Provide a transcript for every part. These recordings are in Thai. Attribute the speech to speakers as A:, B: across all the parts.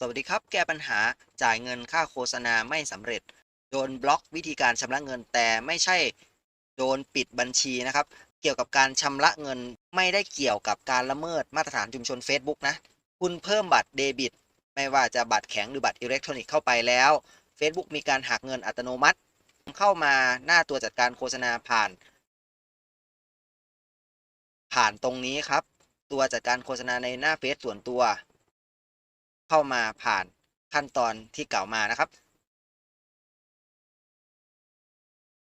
A: สวัสดีครับ แก้ปัญหาจ่ายเงินค่าโฆษณาไม่สำเร็จ โดนบล็อกวิธีการชำระเงินแต่ไม่ใช่โดนปิดบัญชีนะครับ เกี่ยวกับการชำระเงินไม่ได้เกี่ยวกับการละเมิดมาตรฐานชุมชน Facebook นะ คุณเพิ่มบัตรเดบิต ไม่ว่าจะบัตรแข็งหรือบัตรอิเล็กทรอนิกส์เข้าไปแล้ว Facebook มีการหักเงินอัตโนมัติ เข้ามาหน้าตัวจัดการโฆษณาผ่าน ผ่านตรงนี้ครับ ตัวจัดการโฆษณาในหน้าเฟซส่วนตัว เข้ามาผ่านขั้นตอนที่กล่าวมานะครับ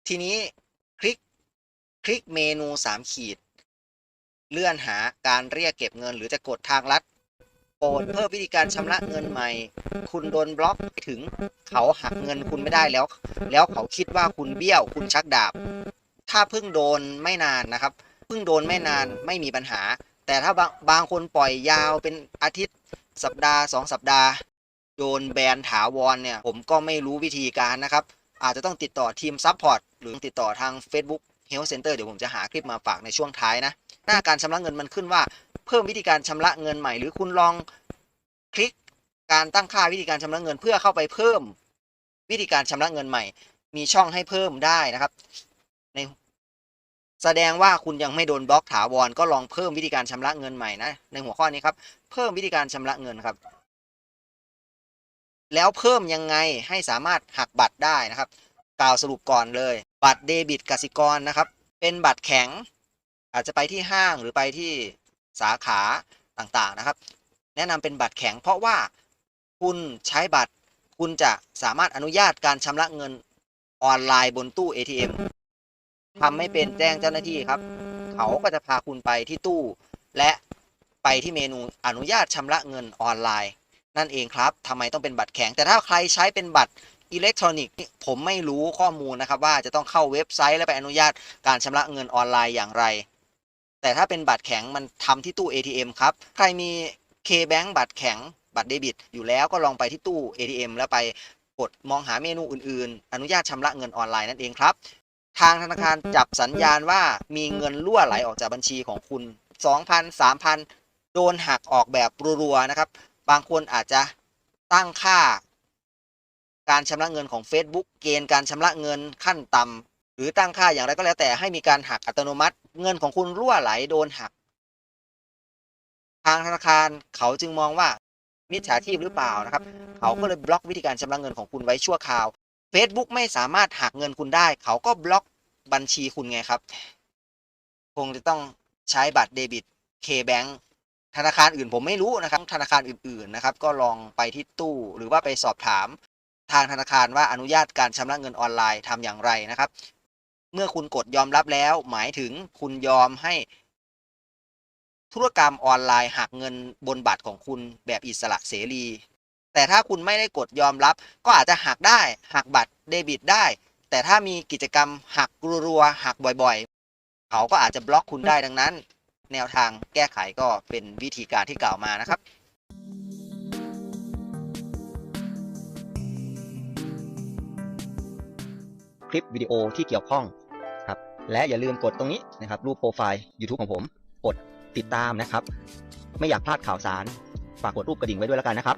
A: ทีนี้คลิกคลิกเมนู 3 ขีด เลื่อนหาการเรียกเก็บเงิน หรือจะกดทางลัดโปรดเพิ่มวิธีการชำระเงินใหม่ คุณโดนบล็อกถึงเขาหักเงินคุณไม่ได้แล้ว แล้วเขาคิดว่าคุณเบี้ยวคุณชักดาบ ถ้าเพิ่งโดนไม่นานนะครับ เพิ่งโดนไม่นานไม่มีปัญหา แต่ถ้าบางบางคนปล่อยยาวเป็นอาทิตย์สัปดาห์ 2 สัปดาห์ โดนแบนถาวรเนี่ย ผมก็ไม่รู้วิธีการนะครับ อาจจะต้องติดต่อทีมซัพพอร์ตหรือติดต่อทาง Facebook Health Center เดี๋ยวผมจะหาคลิปมาฝากในช่วงท้ายนะ หน้าการชำระเงินมันขึ้นว่า เพิ่มวิธีการชำระเงินใหม่ หรือคุณลองคลิกการตั้งค่าวิธีการชำระเงินเพื่อเข้าไปเพิ่มวิธีการชำระเงินใหม่ มีช่องให้เพิ่มได้นะครับ ใน แสดงว่าคุณยังไม่โดนบล็อกถาวรก็ลองเพิ่มวิธีการชำระเงินใหม่นะในหัวข้อนี้ครับ เพิ่มวิธีการชำระเงินครับ แล้วเพิ่มยังไงให้สามารถหักบัตรได้นะครับ กล่าวสรุปก่อนเลย บัตรเดบิตกสิกรนะครับ เป็นบัตรแข็ง อาจจะไปที่ห้างหรือไปที่สาขาต่างๆนะครับ แนะนำเป็นบัตรแข็ง เพราะว่าคุณใช้บัตร คุณจะสามารถอนุญาตการชำระเงินออนไลน์บนตู้ ATM ทำไม่เป็นแจ้งเจ้าหน้าที่ครับ เขาก็จะพาคุณไปที่ตู้ และไปที่เมนูอนุญาตชำระเงินออนไลน์ นั่นเองครับทำไมต้องเป็นบัตรแข็ง แต่ถ้าใครใช้เป็นบัตรอิเล็กทรอนิกส์ผมไม่รู้ข้อมูลนะครับ ว่าจะต้องเข้าเว็บไซต์และไปอนุญาตการชำระเงินออนไลน์อย่างไร แต่ถ้าเป็นบัตรแข็งมันทำที่ตู้ ATM ครับ ใครมี K-Bank บัตรแข็งบัตรเดบิต อยู่แล้วก็ลองไปที่ตู้ ATM แล้วไปกดมองหาเมนูอื่นๆ อนุญาตชำระเงินออนไลน์นั่นเองครับ ทางธนาคารจับสัญญาณว่ามีเงินรั่วไหลออกจากบัญชีของคุณ 2,000 3,000 โดนหักออกแบบรัวๆนะครับ บางคนอาจจะตั้งค่า การชำระเงินของ Facebook เกณฑ์การชำระเงินขั้นต่ำหรือตั้งค่าอย่างไรก็แล้วแต่ให้มีการหักอัตโนมัติ เงินของคุณรั่วไหลโดนหัก ทางธนาคารเขาจึงมองว่ามิจฉาชีพหรือเปล่านะครับ เขาก็เลยบล็อกวิธีการชำระเงินของคุณไว้ชั่วคราว Facebook ไม่สามารถหักเงินคุณได้ เขาก็บล็อกบัญชีคุณไงครับ คงจะต้องใช้บัตรเดบิต K-Bank ธนาคารอื่นผมไม่รู้นะครับ ธนาคารอื่นๆนะครับ ก็ลองไปที่ตู้หรือว่าไปสอบถามทางธนาคารว่าอนุญาตการชำระเงินออนไลน์ทำอย่างไรนะครับ เมื่อคุณกดยอมรับแล้ว หมายถึงคุณยอมให้ ธุรกรรมออนไลน์หักเงินบนบัตรของคุณแบบอิสระเสรี แต่ถ้าคุณไม่ได้กดยอมรับ ก็อาจจะหักได้หักบัตรเดบิตได้ แต่ถ้ามีกิจกรรมหักรัวๆหักบ่อยๆ เขาก็อาจจะบล็อกคุณได้ดังนั้น แนวทางแก้ไขก็เป็นวิธีการที่กล่าวมานะครับ
B: คลิปวิดีโอที่เกี่ยวข้องครับและอย่าลืมกดตรงนี้นะครับรูปโปรไฟล์ YouTube ของผม กดติดตามนะครับ ไม่อยากพลาดข่าวสาร ฝากกดรูปกระดิ่งไว้ด้วยแล้วกันนะครับ